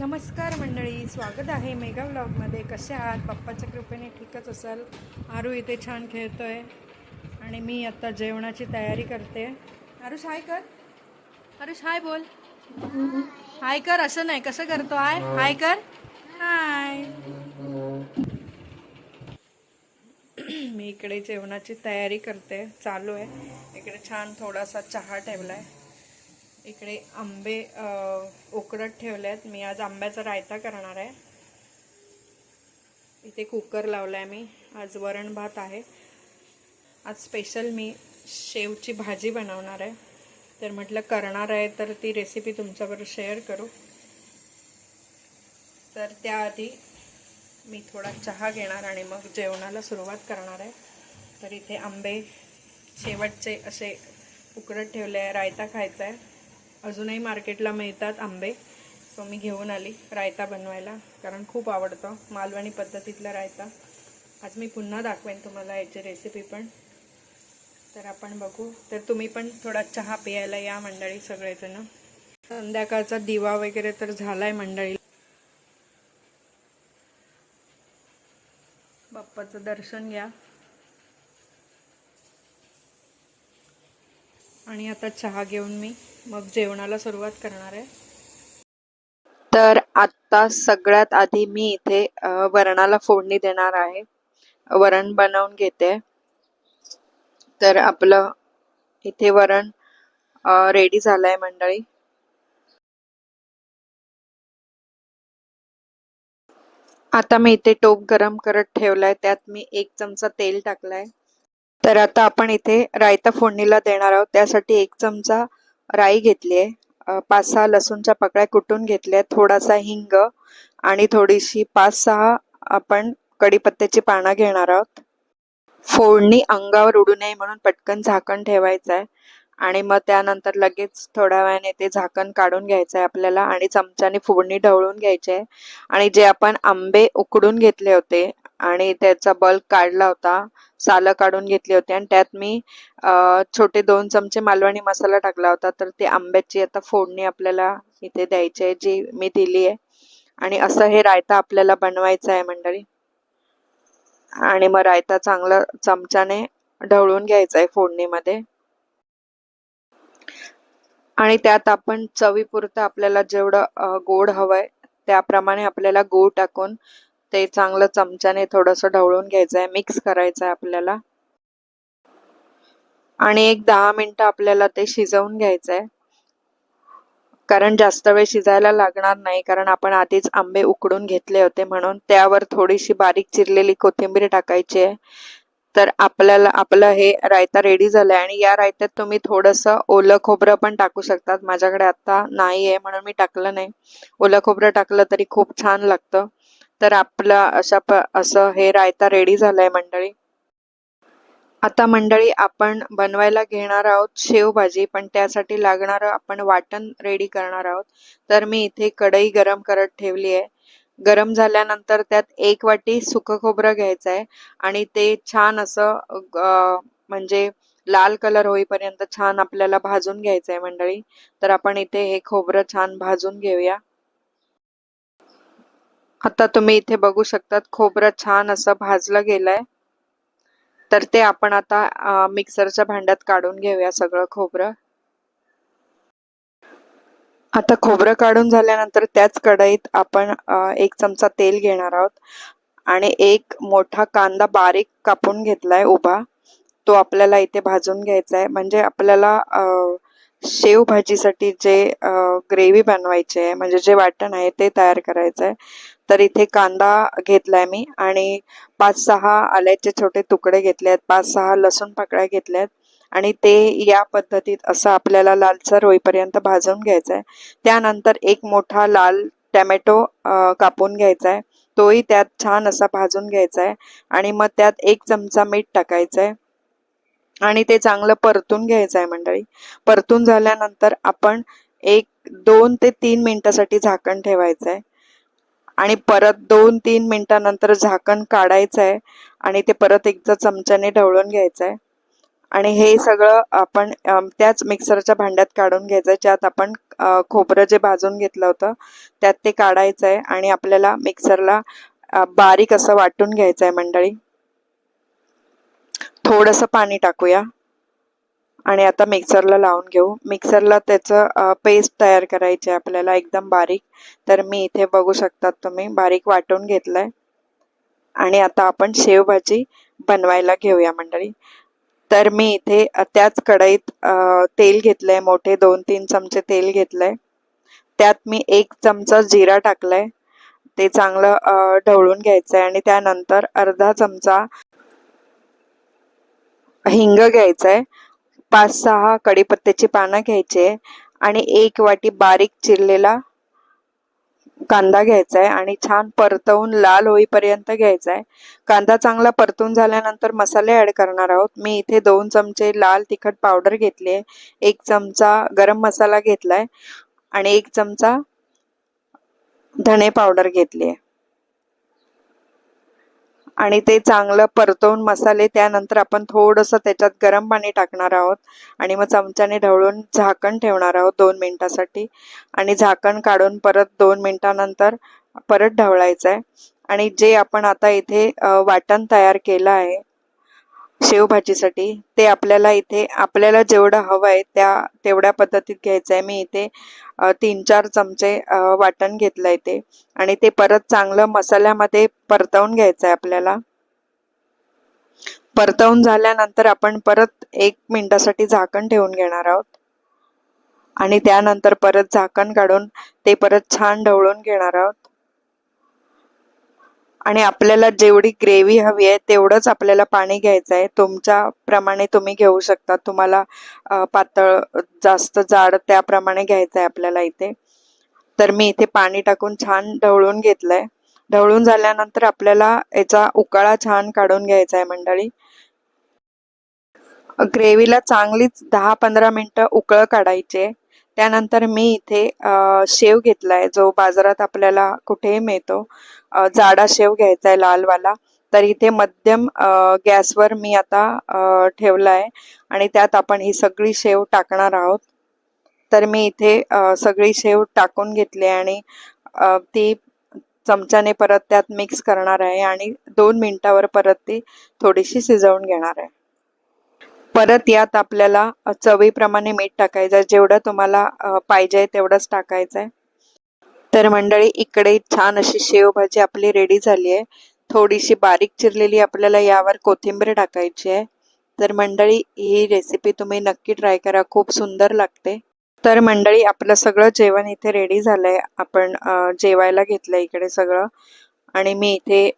नमस्कार मंडळी स्वागत आहे मेगा व्लॉगमध्ये. कसे आहात? पप्पाच्या कृपेने ठीकच असाल. आरू इथे छान खेळतो आहे आणि मी आत्ता जेवणाची तयारी करते. आरुष हाय कर. आरुष हाय बोल. हाय कर असं नाही. कसं करतो? हाय. हाय कर. हाय. मी इकडे जेवणाची तयारी करते. चालू आहे. इकडे छान थोडासा चहा ठेवला आहे इकडे आंबे उकडत ठेवले आहेत मी आज आंब्याचा रायता करणार आहे. इथे कुकर लावलाय मी. आज वरण भात आहे. आज स्पेशल मी शेवची भाजी बनवणार आहे. तर म्हटलं करणार आहे तर ती रेसिपी तुमच्याबरोबर शेअर करू. तर त्याआधी मी थोडा चहा घेणार आणि मग जेवणाला सुरुवात करणार आहे. तर इथे आंबे शेवटचे असे उकडत ठेवले आहे. रायता खायचा आहे. अजूनही मार्केटला मिळतात आंबे. सो मी घेऊन आली रायता बनवायला कारण खूप आवडतं मालवणी पद्धतीतला रायता. आज मी पुन्हा दाखवेन तुम्हाला याची रेसिपी पण. तर आपण बघू. तर तुम्ही पण थोडा चहा प्यायला या मंडळी सगळेजण. संध्याकाळचा दिवा वगैरे तर झालाय मंडळी. बाप्पाचं दर्शन घ्या. आणि आता चहा घेऊन मी मग जेवणाला सुरुवात करणार आहे. तर आत्ता सगळ्यात आधी मी इथे वरणाला फोडणी देणार आहे. वरण बनवून घेते. तर आपलं इथे वरण रेडी झालंय मंडळी. आता मी इथे टोप गरम करत ठेवलाय. त्यात मी एक चमचा तेल टाकलाय. तर आता आपण इथे रायता फोडणीला देणार आहोत. त्यासाठी एक चमचा राई घेतली आहे. पाच सहा लसूणच्या पकड्या कुटून घेतल्या थोडासा हिंग आणि थोडीशी पाच सहा आपण कढीपत्त्याची पानं घेणार आहोत. फोडणी अंगावर उडू नये म्हणून पटकन झाकण ठेवायचं आहे. आणि मग त्यानंतर लगेच थोड्या वेळाने ते झाकण काढून घ्यायचं आहे आपल्याला. आणि चमच्याने फोडणी ढवळून घ्यायची आहे. आणि जे आपण आंबे उकडून घेतले होते आणि त्याचा बल्क काढला होता. सालं काढून घेतली होती आणि त्यात मी छोटे दोन चमचे मालवणी मसाला टाकला होता. तर ते आंब्याची आता फोडणी आपल्याला इथे द्यायची आहे जी मी दिली आहे. आणि असं हे रायता आपल्याला बनवायचं आहे मंडळी. आणि मग रायता चांगला चमच्याने ढवळून घ्यायचा आहे फोडणीमध्ये. आणि त्यात आपण चवीपुरतं आपल्याला जेवढं गोड हवंय त्याप्रमाणे आपल्याला गूळ टाकून ते चांगलं चमच्याने थोडंसं ढवळून घ्यायचं आहे मिक्स करायचं आहे आपल्याला. आणि एक दहा मिनिटं आपल्याला ते शिजवून घ्यायचं आहे कारण जास्त वेळ शिजायला लागणार नाही कारण आपण आधीच आंबे उकडून घेतले होते म्हणून त्यावर थोडीशी बारीक चिरलेली कोथिंबीर टाकायची आहे. तर आपल्याला आपलं हे रायता रेडी झालंय आणि या रायत्यात तुम्ही थोडंसं ओलं खोबरं पण टाकू शकतात. माझ्याकडे आता नाही आहे म्हणून मी टाकलं नाही. ओलं खोबरं टाकलं तरी खूप छान लागतं. तर आपलं अशा प असं हे रायता रेडी झालंय मंडळी. आता मंडळी आपण बनवायला घेणार आहोत शेवभाजी पण त्यासाठी लागणारं आपण वाटण रेडी करणार आहोत. तर मी इथे कढई गरम करत ठेवली आहे. गरम झाल्यानंतर त्यात एक वाटी सुकं खोबरं घ्यायचं आहे आणि ते छान असं म्हणजे लाल कलर होईपर्यंत छान आपल्याला भाजून घ्यायचं आहे मंडळी. तर आपण इथे हे खोबरं छान भाजून घेऊया. आता तुम्ही इथे बघू शकतात खोबरं छान असं भाजलं गेलंय. तर ते आपण आता मिक्सरच्या भांड्यात काढून घेऊया सगळं खोबरं. आता खोबरं काढून झाल्यानंतर त्याच कढईत आपण एक चमचा तेल घेणार आहोत. आणि एक मोठा कांदा बारीक कापून घेतलाय उभा. तो आपल्याला इथे भाजून घ्यायचा आहे म्हणजे आपल्याला शेव भाजीसाठी जे ग्रेव्ही बनवायची आहे म्हणजे जे वाटण आहे ते तयार करायचं आहे तर इथे कांदा घेतलाय मी आणि पाच सहा आल्याचे छोटे तुकडे घेतले आहेत पाच सहा लसूण पाकळ्या घेतल्या आहेत आणि ते या पद्धतीत असं आपल्याला लालसर होईपर्यंत भाजून घ्यायचं आहे त्यानंतर एक मोठा लाल टॅमॅटो कापून घ्यायचा आहे तोही त्यात छान असा भाजून घ्यायचा आहे आणि मग त्यात एक चमचा मीठ टाकायचं आहे आणि ते चांगलं परतून घ्यायचं आहे मंडळी. परतून झाल्यानंतर आपण एक दोन ते तीन मिनिटासाठी झाकण ठेवायचं आहे आणि परत दोन तीन मिनिटानंतर झाकण काढायचं आहे आणि ते परत एकदा चमच्याने ढवळून घ्यायचं आहे आणि हे सगळं आपण त्याच मिक्सरच्या भांड्यात काढून घ्यायचं आहे ज्यात आपण खोबरं जे भाजून घेतलं होतं त्यात ते काढायचं आहे आणि आपल्याला मिक्सरला बारीक असं वाटून घ्यायचं आहे मंडळी. थोडंसं पाणी टाकूया. आणि आता मिक्सरला लावून घेऊ. मिक्सरला त्याचं पेस्ट तयार करायची आहे आपल्याला एकदम बारीक. तर मी इथे बघू शकतात तुम्ही बारीक वाटून घेतलंय. आणि आता आपण शेवभाजी बनवायला घेऊया मंडळी. तर मी इथे त्याच कढईत तेल घेतलंय मोठे दोन तीन चमचे तेल घेतलंय. त्यात मी एक चमचा जिरा टाकलाय. ते चांगलं अ, ढवळून घ्यायचंय आणि त्यानंतर अर्धा चमचा हिंग घ्यायचंय. पाच सहा कढीपत्त्याची पानं घ्यायची आहे आणि एक वाटी बारीक चिरलेला कांदा घ्यायचा आहे आणि छान परतवून लाल होईपर्यंत घ्यायचा आहे कांदा चांगला परतून झाल्यानंतर मसाले ॲड करणार आहोत. मी इथे दोन चमचे लाल तिखट पावडर घेतली आहे एक चमचा गरम मसाला घेतला आहे आणि एक चमचा धणे पावडर घेतली आहे आणि ते चांगलं परतवून मसाले त्यानंतर आपण थोडंसं त्याच्यात गरम पाणी टाकणार आहोत. आणि मग चमच्याने ढवळून झाकण ठेवणार आहोत दोन मिनटासाठी. आणि झाकण काढून परत दोन मिनटानंतर परत ढवळायचं आहे आणि जे आपण आता इथे वाटण तयार केलं आहे शेवभाजीसाठी. ते आपल्याला इथे आपल्याला जेवढं हवं आहे त्या तेवढ्या पद्धतीत घ्यायचं आहे मी इथे तीन चार चमचे वाटण घेतलं आहे ते. आणि ते परत चांगलं मसाल्यामध्ये परतवून घ्यायचं आहे आपल्याला. परतवून झाल्यानंतर आपण परत एक मिनिटासाठी झाकण ठेवून घेणार आहोत. आणि त्यानंतर परत झाकण काढून ते परत छान ढवळून घेणार आहोत. आणि आपल्याला जेवढी ग्रेव्ही हवी आहे तेवढंच आपल्याला पाणी घ्यायचं आहे. तुमच्या प्रमाणे तुम्ही घेऊ शकता. तुम्हाला पातळ जास्त जाड त्याप्रमाणे घ्यायचं आहे आपल्याला इथे. तर मी इथे पाणी टाकून छान ढवळून घेतलंय. ढवळून झाल्यानंतर आपल्याला याचा उकाळा छान काढून घ्यायचा आहे मंडळी. ग्रेव्हीला चांगलीच दहा पंधरा मिनिटं उकळ काढायचे. त्यानंतर मी इथे शेव घेतलाय जो बाजारात आपल्याला कुठेही मिळतो. जाडा शेव घ्यायचा आहे लालवाला. तर इथे मध्यम गॅसवर मी आता ठेवलाय आणि त्यात आपण ही सगळी शेव टाकणार आहोत. तर मी इथे सगळी शेव टाकून घेतली आणि ती चमच्याने परत त्यात मिक्स करणार आहे आणि दोन मिनिटावर परत ती थोडीशी शिजवून घेणार आहे. परत यात आपल्याला चवीप्रमाणे मीठ टाकायचं आहे. जेवढं तुम्हाला पाहिजे तेवढंच टाकायचं आहे तर मंडळी इकडे छान अशी शेवभाजी आपली रेडी झाली आहे. थोडीशी बारीक चिरलेली आपल्याला यावर कोथिंबीर टाकायची आहे. तर मंडळी ही रेसिपी तुम्ही नक्की ट्राय करा. खूप सुंदर लागते. तर मंडळी आपलं सगळं जेवण इथे रेडी झालंय. आपण जेवायला घेतलं इकडे सगळं. आणि मी इथे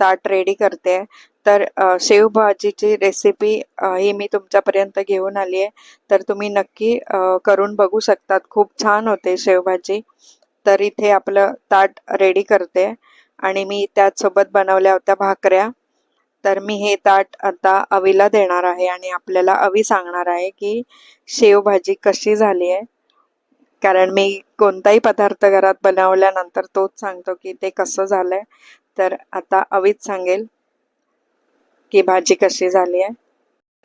ताट रेडी करते. तर शेवभाजीची रेसिपी ही मी तुमच्यापर्यंत घेऊन आली आहे. तर तुम्ही नक्की करून बघू शकतात. खूप छान होते शेवभाजी तर इथे आपलं ताट रेडी करते. आणि मी त्याचसोबत बनवल्या होत्या भाकऱ्या. तर मी हे ताट आता अवीला देणार आहे. आणि आपल्याला अवी सांगणार आहे की शेवभाजी कशी झाली आहे. कारण मी कोणताही पदार्थ घरात बनवल्यानंतर तोच सांगतो की ते कसं झालंय. तर आता अवीच सांगेल की भाजी कशी झाली आहे.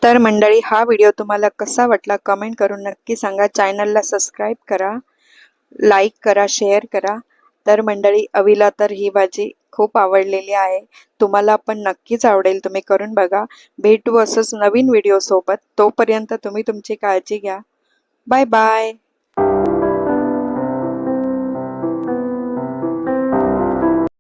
तर मंडळी हा व्हिडिओ तुम्हाला कसा वाटला कमेंट करून नक्की सांगा. चॅनलला सबस्क्राईब करा लाईक करा शेअर करा. तर मंडळी अवीला तर ही भाजी खूप आवडलेली आहे. तुम्हाला पण नक्कीच आवडेल तुम्ही करून बघा. भेटू असंच नवीन व्हिडिओ सोबत तोपर्यंत तुम्ही तुमची काळजी घ्या. Bye bye.